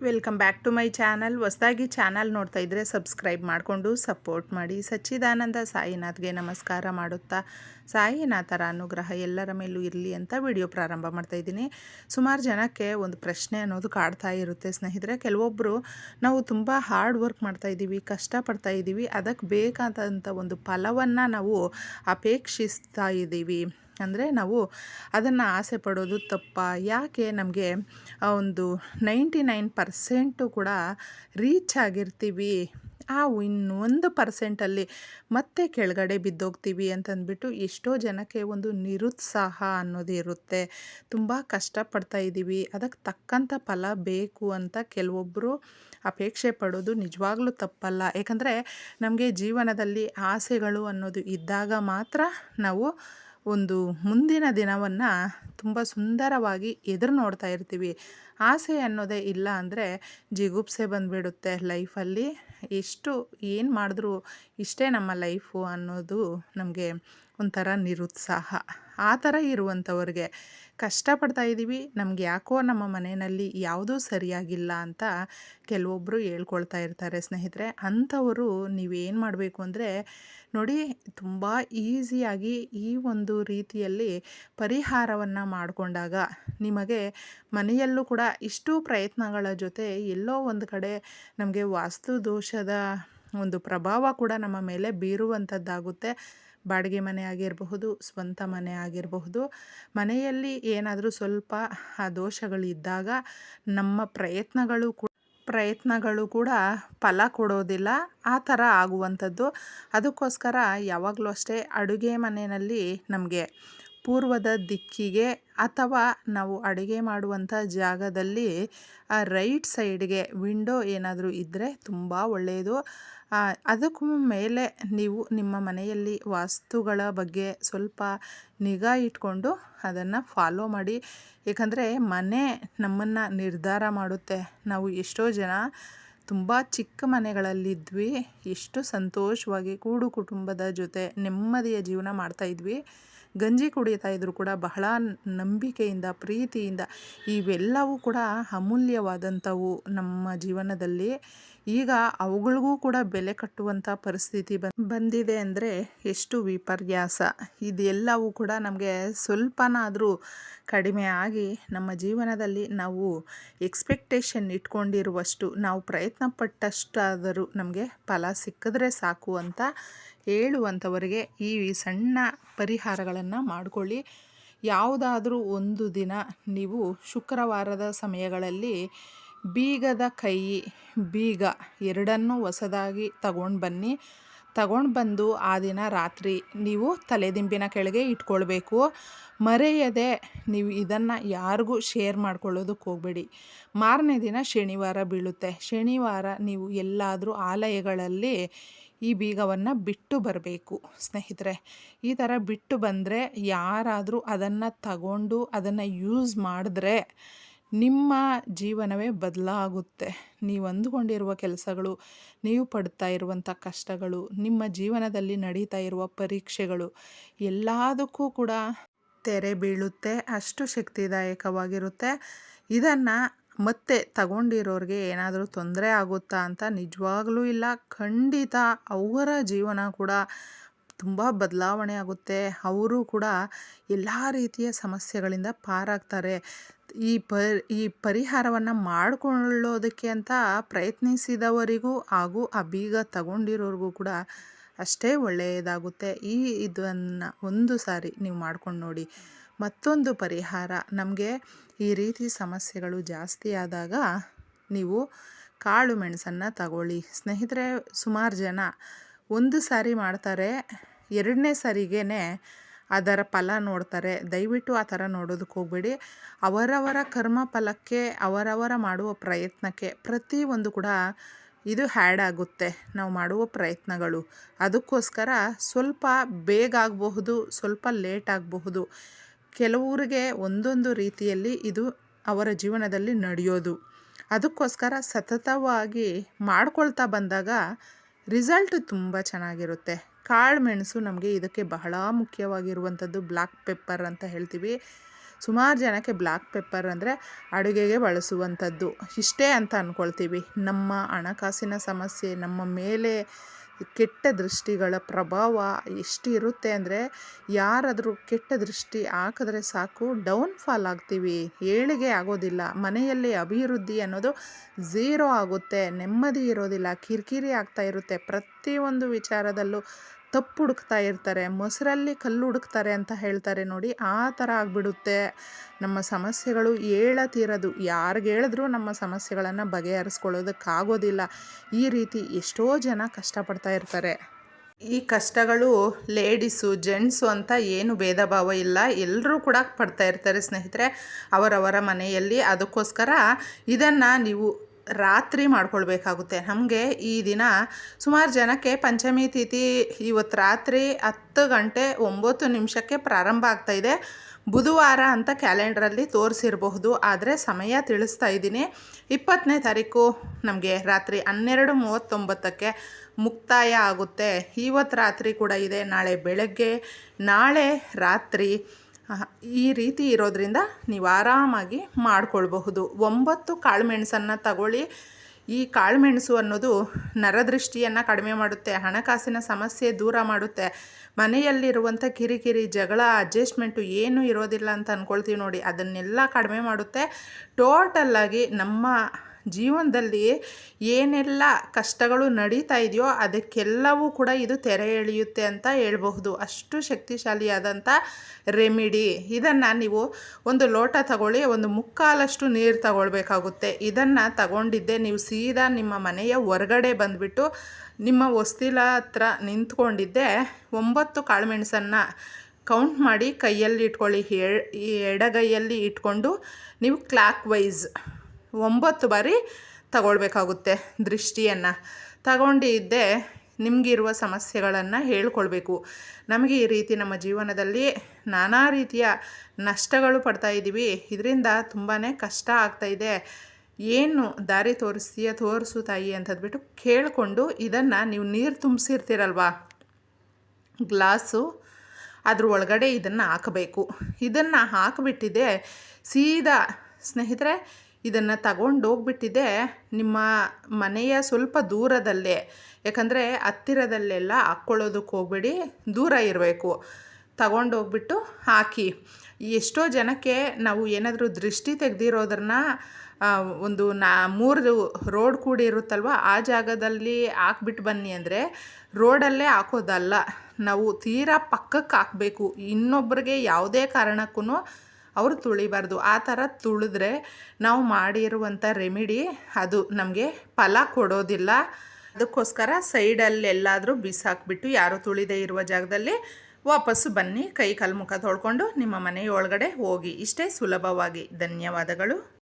Welcome back to my channel. ಹೊಸದಾಗಿ channel ನೋಡ್ತಾ ಇದ್ದರೆ ಸಬ್ಸ್ಕ್ರೈಬ್ ಮಾಡಿಕೊಂಡು ಸಪೋರ್ಟ್ ಮಾಡಿ. ಸಚ್ಚಿದಾನಂದ ಸಾಯಿನಾಥ್ಗೆ ನಮಸ್ಕಾರ ಮಾಡುತ್ತಾ ಸಾಯಿನಾಥರ ಅನುಗ್ರಹ ಎಲ್ಲರ ಮೇಲೂ ಇರಲಿ ಅಂತ ವಿಡಿಯೋ ಪ್ರಾರಂಭ ಮಾಡ್ತಾ ಇದ್ದೀನಿ. ಸುಮಾರು ಜನಕ್ಕೆ ಒಂದು ಪ್ರಶ್ನೆ ಅನ್ನೋದು ಕಾಡ್ತಾ ಇರುತ್ತೆ ಸ್ನೇಹಿತರೆ. ಕೆಲವೊಬ್ಬರು ನಾವು ತುಂಬ ಹಾರ್ಡ್ ವರ್ಕ್ ಮಾಡ್ತಾ ಇದ್ದೀವಿ, ಕಷ್ಟಪಡ್ತಾ ಇದ್ದೀವಿ, ಅದಕ್ಕೆ ಬೇಕಾದಂಥ ಒಂದು ಫಲವನ್ನು ನಾವು ಅಪೇಕ್ಷಿಸ್ತಾ ಇದ್ದೀವಿ. ಅಂದರೆ ನಾವು ಅದನ್ನು ಆಸೆ ಪಡೋದು ತಪ್ಪ. ಯಾಕೆ ನಮಗೆ ಒಂದು ನೈಂಟಿ ನೈನ್ ಪರ್ಸೆಂಟು ಕೂಡ ರೀಚ್ ಆಗಿರ್ತೀವಿ. ಆ ಇನ್ನೊಂದು ಪರ್ಸೆಂಟಲ್ಲಿ ಮತ್ತೆ ಕೆಳಗಡೆ ಬಿದ್ದೋಗ್ತೀವಿ ಅಂತಂದ್ಬಿಟ್ಟು ಎಷ್ಟೋ ಜನಕ್ಕೆ ಒಂದು ನಿರುತ್ಸಾಹ ಅನ್ನೋದು ಇರುತ್ತೆ. ತುಂಬ ಕಷ್ಟಪಡ್ತಾ ಇದ್ದೀವಿ. ಅದಕ್ಕೆ ತಕ್ಕಂಥ ಫಲ ಬೇಕು ಅಂತ ಕೆಲವೊಬ್ಬರು ಅಪೇಕ್ಷೆ ಪಡೋದು ನಿಜವಾಗ್ಲೂ ತಪ್ಪಲ್ಲ. ಯಾಕಂದರೆ ನಮಗೆ ಜೀವನದಲ್ಲಿ ಆಸೆಗಳು ಅನ್ನೋದು ಇದ್ದಾಗ ಮಾತ್ರ ನಾವು ಒಂದು ಮುಂದಿನ ದಿನವನ್ನು ತುಂಬ ಸುಂದರವಾಗಿ ಎದುರು ನೋಡ್ತಾ ಇರ್ತೀವಿ. ಆಸೆ ಅನ್ನೋದೇ ಇಲ್ಲ ಅಂದರೆ ಜಿಗುಪ್ಸೆ ಬಂದುಬಿಡುತ್ತೆ ಲೈಫಲ್ಲಿ. ಎಷ್ಟು, ಏನು ಮಾಡಿದ್ರೂ ಇಷ್ಟೇ ನಮ್ಮ ಲೈಫು ಅನ್ನೋದು ನಮಗೆ ಒಂಥರ ನಿರುತ್ಸಾಹ. ಆ ಥರ ಇರುವಂಥವ್ರಿಗೆ ಕಷ್ಟಪಡ್ತಾ ಇದ್ದೀವಿ, ನಮ್ಗೆ ಯಾಕೋ ನಮ್ಮ ಮನೆಯಲ್ಲಿ ಯಾವುದೂ ಸರಿಯಾಗಿಲ್ಲ ಅಂತ ಕೆಲವೊಬ್ಬರು ಹೇಳ್ಕೊಳ್ತಾ ಇರ್ತಾರೆ ಸ್ನೇಹಿತರೆ. ಅಂಥವರು ನೀವೇನು ಮಾಡಬೇಕು ಅಂದರೆ, ನೋಡಿ ತುಂಬ ಈಸಿಯಾಗಿ ಈ ಒಂದು ರೀತಿಯಲ್ಲಿ ಪರಿಹಾರವನ್ನು ಮಾಡಿಕೊಂಡಾಗ ನಿಮಗೆ ಮನೆಯಲ್ಲೂ ಕೂಡ ಇಷ್ಟು ಪ್ರಯತ್ನಗಳ ಜೊತೆ ಎಲ್ಲೋ ಒಂದು ಕಡೆ ನಮಗೆ ವಾಸ್ತು ದೋಷದ ಒಂದು ಪ್ರಭಾವ ಕೂಡ ನಮ್ಮ ಮೇಲೆ ಬೀರುವಂಥದ್ದಾಗುತ್ತೆ. ಬಾಡಿಗೆ ಮನೆ ಆಗಿರಬಹುದು, ಸ್ವಂತ ಮನೆ ಆಗಿರಬಹುದು, ಮನೆಯಲ್ಲಿ ಏನಾದರೂ ಸ್ವಲ್ಪ ಆ ದೋಷಗಳಿದ್ದಾಗ ನಮ್ಮ ಪ್ರಯತ್ನಗಳು ಕೂಡ ಪ್ರಯತ್ನಗಳು ಕೂಡ ಫಲ ಕೊಡೋದಿಲ್ಲ, ಆ ಥರ ಆಗುವಂಥದ್ದು. ಅದಕ್ಕೋಸ್ಕರ ಯಾವಾಗಲೂ ಅಷ್ಟೇ ಅಡುಗೆ ಮನೆಯಲ್ಲಿ ನಮಗೆ ಪೂರ್ವದ ದಿಕ್ಕಿಗೆ ಅಥವಾ ನಾವು ಅಡುಗೆ ಮಾಡುವಂಥ ಜಾಗದಲ್ಲಿ, ಆ ರೈಟ್ ಸೈಡ್ಗೆ ವಿಂಡೋ ಏನಾದರೂ ಇದ್ದರೆ ತುಂಬ ಒಳ್ಳೆಯದು ಅದಕ್ಕೂ ಮೇಲೆ ನೀವು ನಿಮ್ಮ ಮನೆಯಲ್ಲಿ ವಾಸ್ತುಗಳ ಬಗ್ಗೆ ಸ್ವಲ್ಪ ನಿಗಾ ಇಟ್ಕೊಂಡು ಅದನ್ನು ಫಾಲೋ ಮಾಡಿ. ಏಕೆಂದರೆ ಮನೆ ನಮ್ಮನ್ನು ನಿರ್ಧಾರ ಮಾಡುತ್ತೆ. ನಾವು ಎಷ್ಟೋ ಜನ ತುಂಬ ಚಿಕ್ಕ ಮನೆಗಳಲ್ಲಿದ್ವಿ, ಎಷ್ಟು ಸಂತೋಷವಾಗಿ ಕೂಡು ಕುಟುಂಬದ ಜೊತೆ ನೆಮ್ಮದಿಯ ಜೀವನ ಮಾಡ್ತಾಯಿದ್ವಿ ಗಂಜಿ ಕುಡಿತಾ ಇದ್ದರೂ ಕೂಡ ಬಹಳ ನಂಬಿಕೆಯಿಂದ ಪ್ರೀತಿಯಿಂದ ಇವೆಲ್ಲವೂ ಕೂಡ ಅಮೂಲ್ಯವಾದಂಥವು ನಮ್ಮ ಜೀವನದಲ್ಲಿ. ಈಗ ಅವುಗಳಿಗೂ ಕೂಡ ಬೆಲೆ ಕಟ್ಟುವಂಥ ಪರಿಸ್ಥಿತಿ ಬಂದಿದೆ ಅಂದರೆ ಎಷ್ಟು ವಿಪರ್ಯಾಸ. ಇದೆಲ್ಲವೂ ಕೂಡ ನಮಗೆ ಸ್ವಲ್ಪನಾದರೂ ಕಡಿಮೆ ಆಗಿ ನಮ್ಮ ಜೀವನದಲ್ಲಿ ನಾವು ಎಕ್ಸ್ಪೆಕ್ಟೇಷನ್ ಇಟ್ಕೊಂಡಿರುವಷ್ಟು, ನಾವು ಪ್ರಯತ್ನ ಪಟ್ಟಷ್ಟಾದರೂ ನಮಗೆ ಫಲ ಸಿಕ್ಕಿದ್ರೆ ಸಾಕು ಅಂತ ಹೇಳುವಂಥವರಿಗೆ ಈ ಸಣ್ಣ ಪರಿಹಾರಗಳನ್ನು ಮಾಡಿಕೊಳ್ಳಿ. ಯಾವುದಾದ್ರೂ ಒಂದು ದಿನ ನೀವು ಶುಕ್ರವಾರದ ಸಮಯಗಳಲ್ಲಿ ಬೀಗದ ಕೈ, ಬೀಗ ಎರಡನ್ನೂ ಹೊಸದಾಗಿ ತಗೊಂಡು ಬನ್ನಿ. ತಗೊಂಡು ಬಂದು ಆ ದಿನ ರಾತ್ರಿ ನೀವು ತಲೆದಿಂಬಿನ ಕೆಳಗೆ ಇಟ್ಕೊಳ್ಬೇಕು. ಮರೆಯದೆ ನೀವು ಇದನ್ನು ಯಾರಿಗೂ ಶೇರ್ ಮಾಡ್ಕೊಳ್ಳೋದಕ್ಕೆ ಹೋಗಬೇಡಿ. ಮಾರನೇ ದಿನ ಶನಿವಾರ ಬೀಳುತ್ತೆ. ಶನಿವಾರ ನೀವು ಎಲ್ಲಾದರೂ ಆಲಯಗಳಲ್ಲಿ ಈ ಬೀಗವನ್ನು ಬಿಟ್ಟು ಬರಬೇಕು. ಸ್ನೇಹಿತರೆ, ಈ ಥರ ಬಿಟ್ಟು ಬಂದರೆ ಯಾರಾದರೂ ಅದನ್ನು ತಗೊಂಡು ಅದನ್ನು ಯೂಸ್ ಮಾಡಿದ್ರೆ ನಿಮ್ಮ ಜೀವನವೇ ಬದಲಾಗುತ್ತೆ. ನೀವು ಅಂದುಕೊಂಡಿರುವ ಕೆಲಸಗಳು, ನೀವು ಪಡ್ತಾ ಇರುವಂಥ ಕಷ್ಟಗಳು, ನಿಮ್ಮ ಜೀವನದಲ್ಲಿ ನಡೀತಾ ಇರುವ ಪರೀಕ್ಷೆಗಳು, ಎಲ್ಲದಕ್ಕೂ ಕೂಡ ತೆರೆ ಬೀಳುತ್ತೆ, ಅಷ್ಟು ಶಕ್ತಿದಾಯಕವಾಗಿರುತ್ತೆ. ಇದನ್ನು ಮತ್ತೆ ತಗೊಂಡಿರೋರಿಗೆ ಏನಾದರೂ ತೊಂದರೆ ಆಗುತ್ತಾ ಅಂತ ನಿಜವಾಗ್ಲೂ ಇಲ್ಲ. ಖಂಡಿತ ಅವರ ಜೀವನ ಕೂಡ ತುಂಬ ಬದಲಾವಣೆ ಆಗುತ್ತೆ. ಅವರು ಕೂಡ ಎಲ್ಲ ರೀತಿಯ ಸಮಸ್ಯೆಗಳಿಂದ ಪಾರಾಗ್ತಾರೆ. ಈ ಪ, ಈ ಪರಿಹಾರವನ್ನು ಮಾಡಿಕೊಳ್ಳೋದಕ್ಕೆ ಅಂತ ಪ್ರಯತ್ನಿಸಿದವರಿಗೂ ಹಾಗೂ ಆ ಬೀಗ ತಗೊಂಡಿರೋರಿಗೂ ಕೂಡ ಅಷ್ಟೇ ಒಳ್ಳೆಯದಾಗುತ್ತೆ. ಈ ಇದನ್ನು ಒಂದು ಸಾರಿ ನೀವು ಮಾಡ್ಕೊಂಡು ನೋಡಿ. ಮತ್ತೊಂದು ಪರಿಹಾರ, ನಮಗೆ ಈ ರೀತಿ ಸಮಸ್ಯೆಗಳು ಜಾಸ್ತಿ ಆದಾಗ ನೀವು ಕಾಳು ಮೆಣಸನ್ನು ತಗೊಳ್ಳಿ. ಸ್ನೇಹಿತರೆ, ಸುಮಾರು ಜನ ಒಂದು ಸಾರಿ ಮಾಡ್ತಾರೆ, ಎರಡನೇ ಸಾರಿಗೇ ಅದರ ಫಲ ನೋಡ್ತಾರೆ. ದಯವಿಟ್ಟು ಆ ಥರ ನೋಡೋದಕ್ಕೆ ಹೋಗಬೇಡಿ. ಅವರವರ ಕರ್ಮ ಫಲಕ್ಕೆ, ಅವರವರ ಮಾಡುವ ಪ್ರಯತ್ನಕ್ಕೆ ಪ್ರತಿಯೊಂದು ಕೂಡ ಇದು ಹ್ಯಾಡ್ ಆಗುತ್ತೆ. ನಾವು ಮಾಡುವ ಪ್ರಯತ್ನಗಳು. ಅದಕ್ಕೋಸ್ಕರ ಸ್ವಲ್ಪ ಬೇಗ ಆಗಬಹುದು, ಸ್ವಲ್ಪ ಲೇಟ್ ಆಗಬಹುದು. ಕೆಲವರಿಗೆ ಒಂದೊಂದು ರೀತಿಯಲ್ಲಿ ಇದು ಅವರ ಜೀವನದಲ್ಲಿ ನಡೆಯೋದು. ಅದಕ್ಕೋಸ್ಕರ ಸತತವಾಗಿ ಮಾಡ್ಕೊಳ್ತಾ ಬಂದಾಗ ರಿಸಲ್ಟ್ ತುಂಬ ಚೆನ್ನಾಗಿರುತ್ತೆ. ಕಾಳು ಮೆಣಸು ನಮಗೆ ಇದಕ್ಕೆ ಬಹಳ ಮುಖ್ಯವಾಗಿರುವಂಥದ್ದು ಬ್ಲ್ಯಾಕ್ ಪೆಪ್ಪರ್ ಅಂತ ಹೇಳ್ತೀವಿ. ಸುಮಾರು ಜನಕ್ಕೆ ಬ್ಲ್ಯಾಕ್ ಪೆಪ್ಪರ್ ಅಂದರೆ ಅಡುಗೆಗೆ ಬಳಸುವಂಥದ್ದು. ಇಷ್ಟೇ ಅಂತ ಅಂದ್ಕೊಳ್ತೀವಿ ನಮ್ಮ ಹಣಕಾಸಿನ ಸಮಸ್ಯೆ, ನಮ್ಮ ಮೇಲೆ ಕೆಟ್ಟ ದೃಷ್ಟಿಗಳ ಪ್ರಭಾವ ಎಷ್ಟು ಇರುತ್ತೆ ಅಂದರೆ, ಯಾರಾದರೂ ಕೆಟ್ಟ ದೃಷ್ಟಿ ಹಾಕಿದ್ರೆ ಸಾಕು ಡೌನ್ ಫಾಲ್ ಆಗ್ತೀವಿ. ಏಳಿಗೆ ಆಗೋದಿಲ್ಲ. ಮನೆಯಲ್ಲಿ ಅಭಿವೃದ್ಧಿ ಅನ್ನೋದು ಝೀರೋ ಆಗುತ್ತೆ. ನೆಮ್ಮದಿ ಇರೋದಿಲ್ಲ. ಕಿರಿಕಿರಿ ಆಗ್ತಾ ಇರುತ್ತೆ. ಪ್ರತಿಯೊಂದು ವಿಚಾರದಲ್ಲೂ ತಪ್ಪು ಹುಡುಕ್ತಾ ಇರ್ತಾರೆ, ಮೊಸರಲ್ಲಿ ಕಲ್ಲು ಹುಡುಕ್ತಾರೆ ಅಂತ ಹೇಳ್ತಾರೆ ನೋಡಿ, ಆ ಥರ ಆಗಿಬಿಡುತ್ತೆ. ನಮ್ಮ ಸಮಸ್ಯೆಗಳು ಹೇಳತೀರೋದು ಯಾರಿಗೆ ಹೇಳಿದ್ರು ನಮ್ಮ ಸಮಸ್ಯೆಗಳನ್ನು ಬಗೆಹರಿಸ್ಕೊಳ್ಳೋದಕ್ಕಾಗೋದಿಲ್ಲ. ಈ ರೀತಿ ಎಷ್ಟೋ ಜನ ಕಷ್ಟಪಡ್ತಾ ಇರ್ತಾರೆ. ಈ ಕಷ್ಟಗಳು ಲೇಡೀಸು, ಜೆಂಟ್ಸು ಅಂತ ಏನು ಭೇದ ಭಾವ ಇಲ್ಲ. ಎಲ್ಲರೂ ಕೂಡ ಪಡ್ತಾ ಇರ್ತಾರೆ ಸ್ನೇಹಿತರೆ, ಅವರವರ ಮನೆಯಲ್ಲಿ. ಅದಕ್ಕೋಸ್ಕರ ಇದನ್ನು ನೀವು ರಾತ್ರಿ ಮಾಡ್ಕೊಳ್ಬೇಕಾಗುತ್ತೆ. ನಮಗೆ ಈ ದಿನ ಸುಮಾರು ಜನಕ್ಕೆ ಪಂಚಮಿ ತಿಥಿ ಇವತ್ತು ರಾತ್ರಿ ಹತ್ತು ಗಂಟೆ ಒಂಬತ್ತು ನಿಮಿಷಕ್ಕೆ ಪ್ರಾರಂಭ ಆಗ್ತಾಯಿದೆ ಬುಧವಾರ ಅಂತ ಕ್ಯಾಲೆಂಡ್ರಲ್ಲಿ ತೋರಿಸಿರಬಹುದು. ಆದರೆ ಸಮಯ ತಿಳಿಸ್ತಾ ಇದ್ದೀನಿ. ಇಪ್ಪತ್ತನೇ ತಾರೀಕು ನಮಗೆ ರಾತ್ರಿ ಹನ್ನೆರಡು ಮೂವತ್ತೊಂಬತ್ತಕ್ಕೆ ಮುಕ್ತಾಯ ಆಗುತ್ತೆ. ಇವತ್ತು ರಾತ್ರಿ ಕೂಡ ಇದೆ. ನಾಳೆ ಬೆಳಗ್ಗೆ, ನಾಳೆ ರಾತ್ರಿ ಈ ರೀತಿ ಇರೋದ್ರಿಂದ ನೀವು ಆರಾಮಾಗಿ ಮಾಡಿಕೊಳ್ಬಹುದು. ಒಂಬತ್ತು ಕಾಳುಮೆಣಸನ್ನು ತಗೊಳ್ಳಿ. ಈ ಕಾಳುಮೆಣಸು ಅನ್ನೋದು ನರದೃಷ್ಟಿಯನ್ನು ಕಡಿಮೆ ಮಾಡುತ್ತೆ, ಹಣಕಾಸಿನ ಸಮಸ್ಯೆ ದೂರ ಮಾಡುತ್ತೆ. ಮನೆಯಲ್ಲಿರುವಂಥ ಕಿರಿಕಿರಿ, ಜಗಳ ಅಡ್ಜಸ್ಟ್ಮೆಂಟು ಏನೂ ಇರೋದಿಲ್ಲ ಅಂತ ಅಂದ್ಕೊಳ್ತೀವಿ ನೋಡಿ. ಅದನ್ನೆಲ್ಲ ಕಡಿಮೆ ಮಾಡುತ್ತೆ. ಟೋಟಲ್ಲಾಗಿ ನಮ್ಮ ಜೀವನದಲ್ಲಿ ಏನೆಲ್ಲ ಕಷ್ಟಗಳು ನಡೀತಾ ಇದೆಯೋ ಅದಕ್ಕೆಲ್ಲವೂ ಕೂಡ ಇದು ತೆರೆ ಎಳೆಯುತ್ತೆ ಅಂತ ಹೇಳಬಹುದು. ಅಷ್ಟು ಶಕ್ತಿಶಾಲಿಯಾದಂಥ ರೆಮಿಡಿ. ಇದನ್ನು ನೀವು ಒಂದು ಲೋಟ ತಗೊಳ್ಳಿ, ಒಂದು ಮುಕ್ಕಾಲಷ್ಟು ನೀರು ತಗೊಳ್ಬೇಕಾಗುತ್ತೆ. ಇದನ್ನು ತಗೊಂಡಿದ್ದೆ, ನೀವು ಸೀದಾ ನಿಮ್ಮ ಮನೆಯ ಹೊರಗಡೆ ಬಂದುಬಿಟ್ಟು ನಿಮ್ಮ ಹೊಸ್ತಿಲ ಹತ್ರ ನಿಂತ್ಕೊಂಡಿದ್ದೆ, ಒಂಬತ್ತು ಕಾಳುಮೆಣಸನ್ನು ಕೌಂಟ್ ಮಾಡಿ ಕೈಯಲ್ಲಿ ಇಟ್ಕೊಳ್ಳಿ ಎಡಗೈಯಲ್ಲಿ ಇಟ್ಕೊಂಡು ನೀವು ಕ್ಲಾಕ್ ವೈಸ್ ಒಂಬತ್ತು ಬಾರಿ ತಗೊಳ್ಬೇಕಾಗುತ್ತೆ ದೃಷ್ಟಿಯನ್ನು. ತಗೊಂಡಿದ್ದೆ ನಿಮಗಿರುವ ಸಮಸ್ಯೆಗಳನ್ನು ಹೇಳ್ಕೊಳ್ಬೇಕು. ನಮಗೆ ಈ ರೀತಿ ನಮ್ಮ ಜೀವನದಲ್ಲಿ ನಾನಾ ರೀತಿಯ ನಷ್ಟಗಳು ಪಡ್ತಾ ಇದ್ದೀವಿ. ಇದರಿಂದ ತುಂಬಾ ಕಷ್ಟ ಆಗ್ತಾಯಿದೆ ಏನು ದಾರಿ ತೋರಿಸ್ತೀಯ, ತೋರಿಸು ತಾಯಿ ಅಂತದ್ಬಿಟ್ಟು ಕೇಳಿಕೊಂಡು ಇದನ್ನು ನೀವು ನೀರು ತುಂಬಿಸಿರ್ತೀರಲ್ವಾ? ಗ್ಲಾಸು ಅದ್ರ ಒಳಗಡೆ ಇದನ್ನು ಹಾಕಬೇಕು. ಇದನ್ನು ಹಾಕಿಬಿಟ್ಟಿದೆ ಸೀದಾ ಸ್ನೇಹಿತರೆ ಇದನ್ನು ತಗೊಂಡು ಹೋಗ್ಬಿಟ್ಟಿದೆ ನಿಮ್ಮ ಮನೆಯ ಸ್ವಲ್ಪ ದೂರದಲ್ಲೇ. ಯಾಕಂದರೆ ಹತ್ತಿರದಲ್ಲೆಲ್ಲ ಹಾಕ್ಕೊಳ್ಳೋದಕ್ಕೆ ಹೋಗ್ಬೇಡಿ, ದೂರ ಇರಬೇಕು. ತಗೊಂಡೋಗ್ಬಿಟ್ಟು ಹಾಕಿ. ಎಷ್ಟೋ ಜನಕ್ಕೆ ನಾವು ಏನಾದರೂ ದೃಷ್ಟಿ ತೆಗೆದಿರೋದ್ರನ್ನ ಒಂದು ನಾ ಮೂರು ರೋಡ್ ಕೂಡ ಇರುತ್ತಲ್ವ, ಆ ಜಾಗದಲ್ಲಿ ಹಾಕ್ಬಿಟ್ಟು ಬನ್ನಿ ಅಂದರೆ ರೋಡಲ್ಲೇ ಹಾಕೋದಲ್ಲ. ನಾವು ತೀರಾ ಪಕ್ಕಕ್ಕೆ ಹಾಕಬೇಕು. ಇನ್ನೊಬ್ಬರಿಗೆ ಯಾವುದೇ ಕಾರಣಕ್ಕೂ ಅವರು ತುಳಿಬಾರ್ದು. ಆ ಥರ ತುಳಿದ್ರೆ ನಾವು ಮಾಡಿರುವಂಥ ರೆಮಿಡಿ ಅದು ನಮಗೆ ಫಲ ಕೊಡೋದಿಲ್ಲ. ಅದಕ್ಕೋಸ್ಕರ ಸೈಡಲ್ಲೆಲ್ಲಾದರೂ ಬಿಸಾಕ್ಬಿಟ್ಟು ಯಾರು ತುಳಿದೇ ಇರುವ ಜಾಗದಲ್ಲಿ ವಾಪಸ್ಸು ಬನ್ನಿ. ಕೈ ಕಾಲು ಮುಖ ತೊಳ್ಕೊಂಡು ನಿಮ್ಮ ಮನೆಯೊಳಗಡೆ ಹೋಗಿ. ಇಷ್ಟೇ ಸುಲಭವಾಗಿ. ಧನ್ಯವಾದಗಳು.